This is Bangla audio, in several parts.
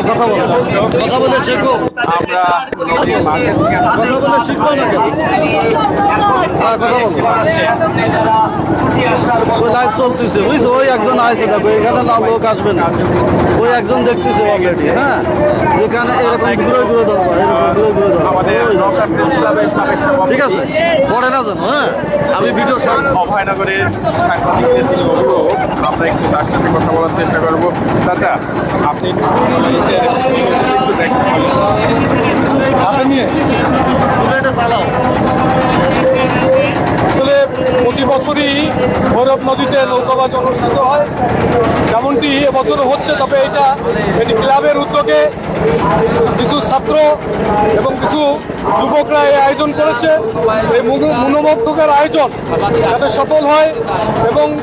কথা বলো কথা বলে। শেখো। আমরা নদীর মাঝে কথা বলে শিখব না হ্যাঁ, কথা বলো। লাইভ চলতেছে বুঝছ? ওই একজন আছে দেখো এখানে না লোক আসবে না। ওই একজন দেখতেছে অলরেডি হ্যাঁ? এখানে এরকম ঘুরে ঘুরে এরকম ঘুরে ঘুরে সভাপতি। ঠিক আছে? পরে না জানো হ্যাঁ? আমি ভিডিও সব অভয়নগরের সাংবাদিকদের তিনি অভিভাবক আমরা একটু তার সাথে কথা বলার চেষ্টা করব। চাচা আপনি একটু একটু দেখতে নিয়ে। আসলে প্রতি বছরই ভৈরব নদীতে নৌকাবাজ অনুষ্ঠিত হয়। যেমনটি এবছরও হচ্ছে, তবে এটা এটি ক্লাবের উদ্যোগে কিছু ছাত্র এবং কিছু যুবকরা এই আয়োজন করেছে। এই মনো- মনোমুগ্ধকের আয়োজন যাতে সফল হয় এবং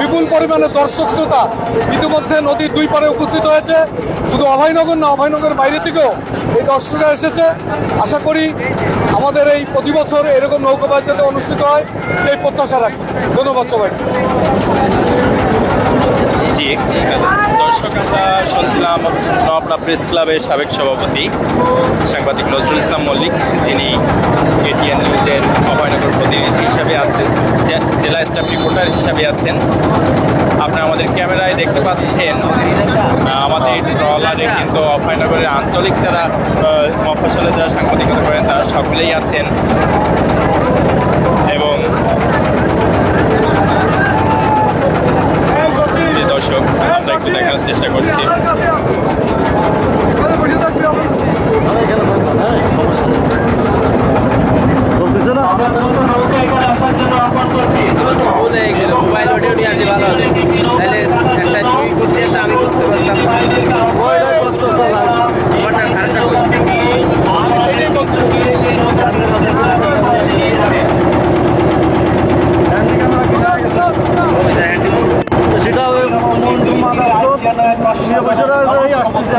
বিপুল পরিমাণে দর্শক শ্রোতা ইতিমধ্যে নদীর দুই পারে উপস্থিত হয়েছে। শুধু অভয়নগর না অভয়নগর বাইরে থেকেও এই দর্শকরা এসেছে। আশা করি আমাদের এই প্রতি বছর এরকম নৌকাবাজ যাতে অনুষ্ঠিত হয় সেই প্রত্যাশা রাখি। ধন্যবাদ সবাইকে। জি, দর্শক, আমরা শুনছিলাম নবলা প্রেস ক্লাবের সাবেক সভাপতি সাংবাদিক নজরুল ইসলাম মল্লিক, যিনি এটিএন নিউজের অভয়নগর প্রতিনিধি হিসাবে আছেন জেলা স্টাফ রিপোর্টার হিসাবে আছেন। আপনারা আমাদের ক্যামেরায় দেখতে পাচ্ছেন আমাদের ট্রলারে কিন্তু অভয়নগরের আঞ্চলিক যারা মফসলে যারা সাংবাদিকতা করেন, তারা সকলেই আছেন। এবং দর্শক, আমরা একটু দেখানোর চেষ্টা করছি। হ্যাঁ সমস্যা নেই চলতেছে না বলে গেল মোবাইল অডিও নিয়ে আসলে ভালো হবে। তাহলে একটা তুই করতে একটা আমি করতে পারতাম। আসতেছে,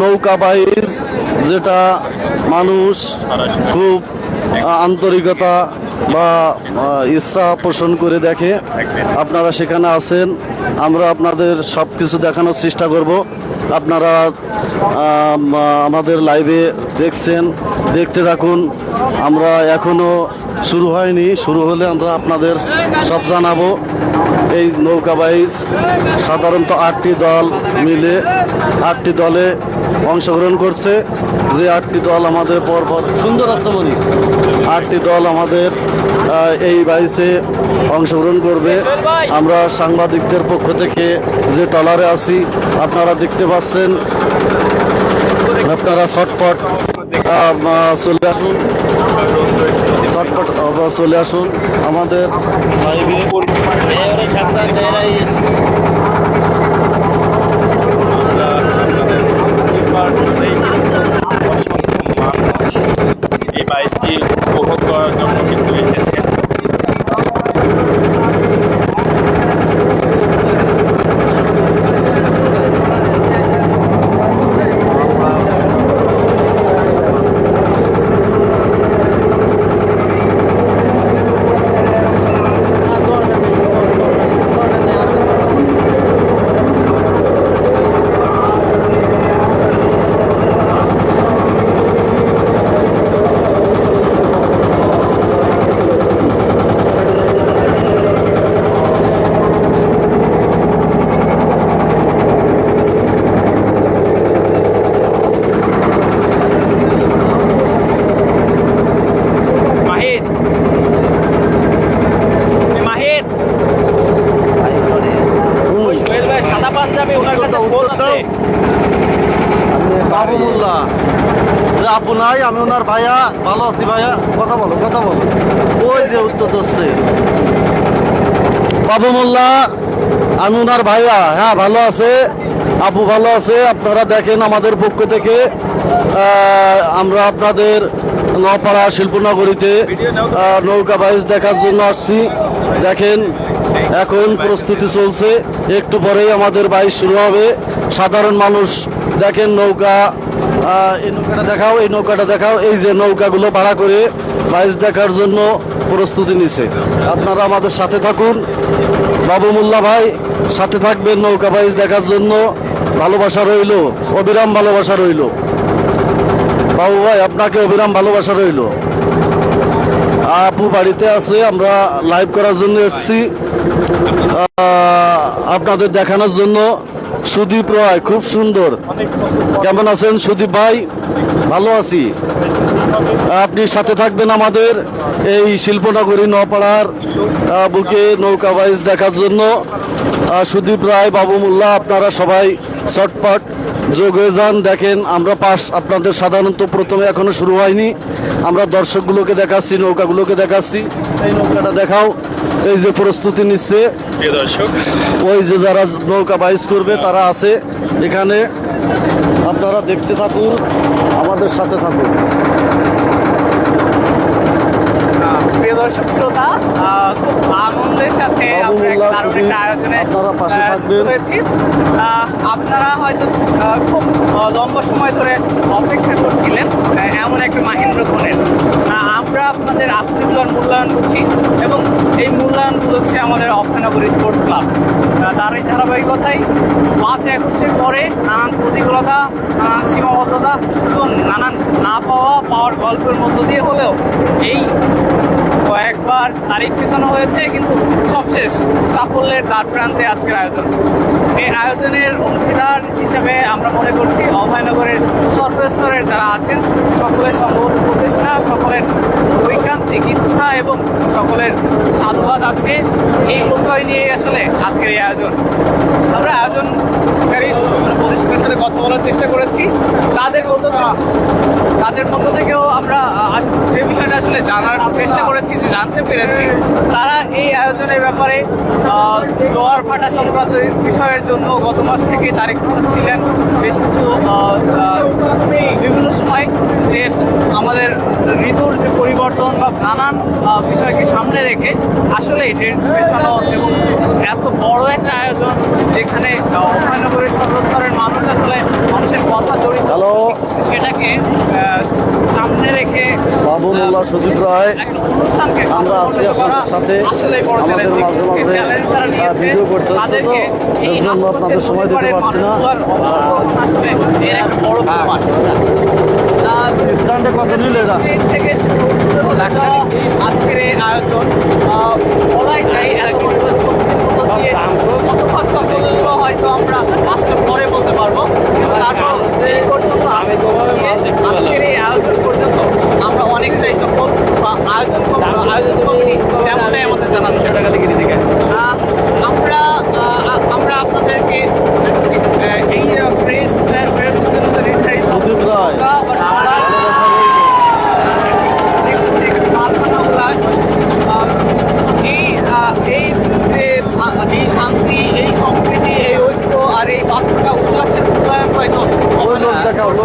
নৌকা বাইজ যেটা মানুষ খুব আন্তরিকতা বা ইচ্ছা পোষণ করে দেখে। আপনারা সেখানে আছেন, আমরা আপনাদের সব কিছু দেখানোর চেষ্টা করব। আপনারা আমাদের লাইভে দেখছেন, দেখতে থাকুন। আমরা এখনও শুরু হয়নি, শুরু হলে আমরা আপনাদের সব জানাব। এই নৌকা বাইচ সাধারণত আটটি দল মিলে আটটি দলে অংশগ্রহণ করছে। যে আটটি দল আমাদের পরপর সুন্দর আছে মনি। আটটি দল আমাদের এই বাইচে অংশগ্রহণ করবে। আমরা সাংবাদিকদের পক্ষ থেকে যে টলারে আছি আপনারা দেখতে পাচ্ছেন। আপনারা শর্টপট চলে আসুন। শর্টপট চলে আসুন। আমাদের এই বাইশটি উপভোগ করার জন্য কিন্তু এসেছে মাহিদ মাহিদ ওই সোহেল ভাই সাদা পাঞ্জাবি ওনার কাছে ফোন আছে বাবু মোল্লা যে আপু নাই, আমি ওনার ভাইয়া। ভালো আছি ভাইয়া। কথা বলো কথা বলো। ওই যে উত্তর দিচ্ছে। বাবু মোল্লা আমি ওনার ভাইয়া। হ্যাঁ ভালো আছে। আপু ভালো আছে। আপনারা দেখেন আমাদের পক্ষ থেকে আমরা আপনাদের নপাড়া শিল্পনগরীতে নৌকা বাইচ দেখার জন্য আসছি। দেখেন, এখন প্রস্তুতি চলছে। একটু পরেই আমাদের বাইশ শুরু হবে। সাধারণ মানুষ দেখেন নৌকা এই নৌকাটা দেখাও, এই নৌকাটা দেখাও, এই যে নৌকাগুলো ভাড়া করে বাইচ দেখার জন্য প্রস্তুতি নিছে। আপনারা আমাদের সাথে থাকুন। বাবু মোল্লা ভাই, সাথে থাকবেন নৌকা বাইচ দেখার জন্য। ভালোবাসা রইল, অবিরাম ভালোবাসা রইল। বাবু ভাই, আপনাকে অবিরাম ভালোবাসা রইল। আপু বাড়িতে আছে, আমরা লাইভ করার জন্য এসেছি। আপনাদের দেখানোর জন্য। সুদীপ রায়, খুব সুন্দর। কেমন আছেন সুদীপ ভাই? ভালো আছি। আপনি সাথে থাকবেন আমাদের এই শিল্পনগরী নপাড়ার বুকে নৌকা বাইজ দেখার জন্য। সুদীপ রায়, বাবু মোল্লা, আপনারা সবাই চটপট যোগ হয়ে যান। দেখেন, আমরা পাশ আপনাদের সাধারণত প্রথমে এখনও শুরু হয়নি। আমরা দর্শকগুলোকে দেখাচ্ছি, নৌকাগুলোকে দেখাচ্ছি। এই নৌকাটা দেখাও। এই যে প্রস্তুতি নিচ্ছে। দর্শক। ওই যে যারা নৌকা বাইস করবে তারা আছে। এখানে আপনারা দেখতে থাকুন আমাদের সাথে থাকুন। প্রিয় দর্শক শ্রোতা খুব আনন্দের সাথে আমরা দারুণ একটা আয়োজনে আপনারা পাশে থাকবেন। হয়েছি। আপনারা হয়তো খুব লম্বা সময় ধরে অপেক্ষা করছিলেন এমন একটা মাহেন্দ্র খনের আমরা আপনাদের আকুতিগুলোর মূল্যায়ন করছি এবং এই মূল্যায়ন হচ্ছে আমাদের অক্ষয়নগরী স্পোর্টস ক্লাব। তার এই ধারাবাহিকতায় পাঁচ আগস্টের পরে নানান প্রতিকূলতা নানান সীমাবদ্ধতা এবং নানান না পাওয়া পাওয়ার গল্পের মধ্য দিয়ে হলেও এই কয়েকবার তারিখ পিছানো হয়েছে কিন্তু সবশেষ সাফল্যের দ্বার প্রান্তে আজকের আয়োজন। এই আয়োজনের অংশীদার হিসেবে আমরা মনে করছি অভয়নগরের সর্বস্তরের যারা আছেন, সকলের সম্ভবত প্রচেষ্টা, সকলের ঐকান্তিক ইচ্ছা এবং সকলের সাধুবাদ আছে। এই প্রত্যয় নিয়ে আসলে আজকের এই আয়োজন। আমরা আয়োজনকারী প্রতিষ্ঠানের সাথে কথা বলার চেষ্টা করেছি। তাদের মতো তাদের মধ্য থেকেও আমরা যে বিষয়টা আসলে জানার চেষ্টা করেছি, যে জানতে পেরেছি, তারা এই আয়োজনের ব্যাপারে জোয়ার ভাটা সংক্রান্ত বিষয়ের জন্য গত মাস থেকে তারিখ ছিলেন বেশ কিছু বিভিন্ন সময় যে আমাদের ঋতুর যে পরিবর্তন বা নানান বিষয়কে সামনে রেখে আসলে এবং এত বড় একটা আয়োজন যেখানে আহ, অভয়নগরের সর্বস্তরের মানুষ আসলে মানুষের কথা জড়িত। হ্যালো। সেটাকে সামনে রেখে বাবু মোল্লা সুদীপ রায়। অনুষ্ঠানকে আমরা আছি আপনাদের সাথে। আমাদের মাঝে মাঝে ভিডিও করতে হচ্ছে তো এর জন্য আপনাদের সময় দিতে পারছি না। আসলে এর একটা বড় প্রমাণ। স্ট্যান্ডে কত নিলে যা থেকে শুরু শুরু দেখা আজকের এই আয়োজন। বলাই মধ্য দিয়ে শতভাগ হয়তো আমরা আজকে পরে বলতে পারব। কিন্তু আয়োজন পর্যন্ত আমরা অনেকটাই সফল বা আয়োজন আয়োজন কমিটি তেমনটাই আমাদের জানাচ্ছে আমরা আমরা আপনাদেরকে এই প্রেস প্রেসের জন্য যে নির্ধারিত সুদীপ রায় নৌকা বা নালা কারখানা উল্লাস আহ, এই আহ, এই যে শা- এই শান্তি এই সম্প্রীতি এই ঐক্য আর এই বার্তা উল্লাসের উন্নয়ন হয়তো ওই লোক দেখাও, লোক দেখাও। অপারেন্টের মানুষ সর্বোপরি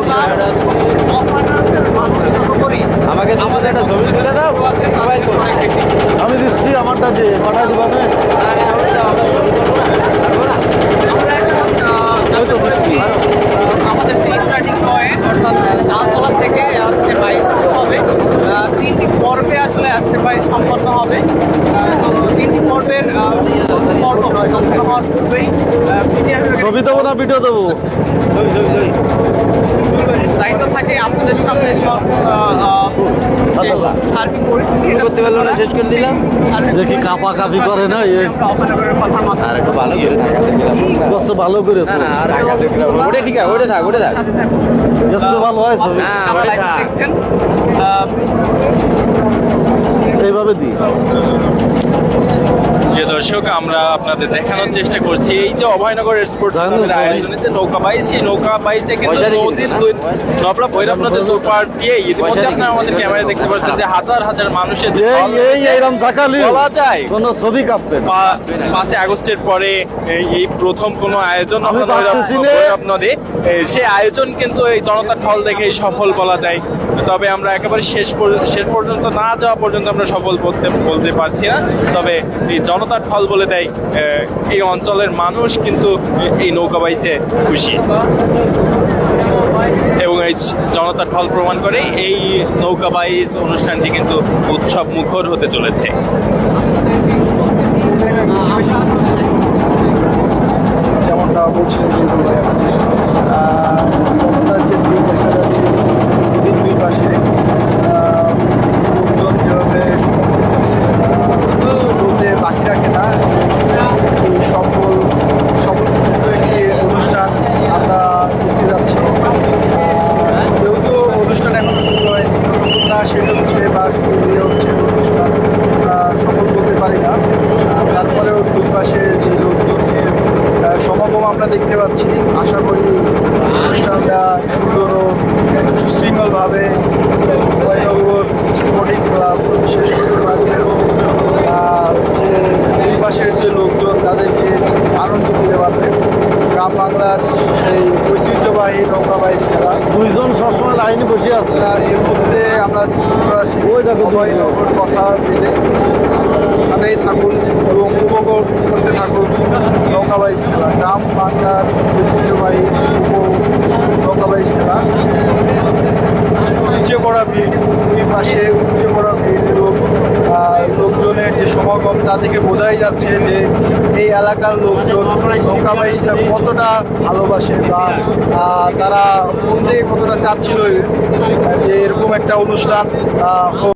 আমাকে আমাদের একটা ছবি তুলে দাও আমি দিচ্ছি আমারটা যে পাঠাই জানতে পেরেছি আমাদের যে স্টার্টিং পয়েন্ট অর্থাৎ তালতলা থেকে আজকে বাইশ হবে। তিনটি পর্বে আসলে আজকে প্রায় সম্পন্ন হবে। তো তিনটি পর্বের পর্ব সম্পন্ন হওয়ার পূর্বেই ছবি দেবো না ভিডিও দেবো? দায়িত্ব থাকে আপনাদের সামনে সব সার্বিক পরিস্থিতি করতে পারল না, শেষ করে দিলাম। দেখি করে না, আর একটু ভালো করে গেছে ভালো করে তো না না আর ওটা ঠিক আছে ওটা থাক ওটা থাক। সাথে ভালো হয় ছবি। না, আমরা ওটা থাক। এইভাবে দিই। প্রিয় দর্শক আমরা আপনাদের দেখানোর চেষ্টা করছি। এই যে অভয়নগর স্পোর্টস ক্লাবের আয়োজনে যে নৌকা বাইচ সেই নৌকা বাইচে কিন্তু নদীর দুই নবলা ভৈরব নদীর দুই পার দিয়ে ইতিমধ্যে আপনারা আমাদের ক্যামেরায় দেখতে পাচ্ছেন যে হাজার হাজার মানুষের বলা যায় কোন ছবি কাঁপতেন পা- পাঁচই আগস্টের পরে এই- প্রথম কোনো আয়োজন ভৈরব- নদে সেই আয়োজন কিন্তু এই জনতার ফল দেখে সফল বলা যায়। তবে আমরা একেবারে শেষ শেষ পর্যন্ত না যাওয়া পর্যন্ত আমরা সফল বলতে বলতে পারছি না। তবে এই জনতার ঢল বলে দেয় এই অঞ্চলের মানুষ কিন্তু এই নৌকা বাইচে খুশি। এবং এই জনতার ঢল প্রমাণ করে এই নৌকা বাইচ অনুষ্ঠানটি কিন্তু উৎসব মুখর হতে চলেছে। যেমনটা বলছিলেন দুই পাশে আহ, লোকজন যেভাবে সমর্থন করছে আহ, বলতে বাকি রাখে না, এই সফল সফল একটি অনুষ্ঠান আমরা দেখতে যাচ্ছি? যেহেতু অনুষ্ঠান এখনও শুরু নতুন না শেষ হচ্ছে বা শুরু হয়ে হচ্ছে অনুষ্ঠান সফল বলতে পারি না। তারপরেও দুই পাশে যে লোকজনের সমাগম আমরা দেখতে পাচ্ছি। আশা করি অনুষ্ঠানটা সুন্দর ও সুশৃঙ্খলভাবে স্পোর্টিং ক্লাব শেষ করতে যে দুই পাশের যে লোকজন তাদেরকে আনন্দ দিতে পারবে। গ্রাম বাংলার সেই ঐতিহ্যবাহী নৌকা বাইচ খেলা। দুইজন সবসময় লাইনে বসে আছে। এই মুহূর্তে আমরা কথা পেলে সাথেই থাকুন এবং উপভোগ করতে থাকুন নৌকাবাইজ খেলা। গ্রাম বাংলার ঐতিহ্যবাহী উপ নৌকাবাইজ খেলা। নিচে পড়া ভিড় দুই পাশে উপচে পড়া ভিড়, এবং লোকজনের যে সমাগম, তা থেকে বোঝাই যাচ্ছে যে এই এলাকার লোকজন নৌকাবাইজটা কতটা ভালোবাসে বা তারা মন থেকে কতটা চাচ্ছিল যে এরকম একটা অনুষ্ঠান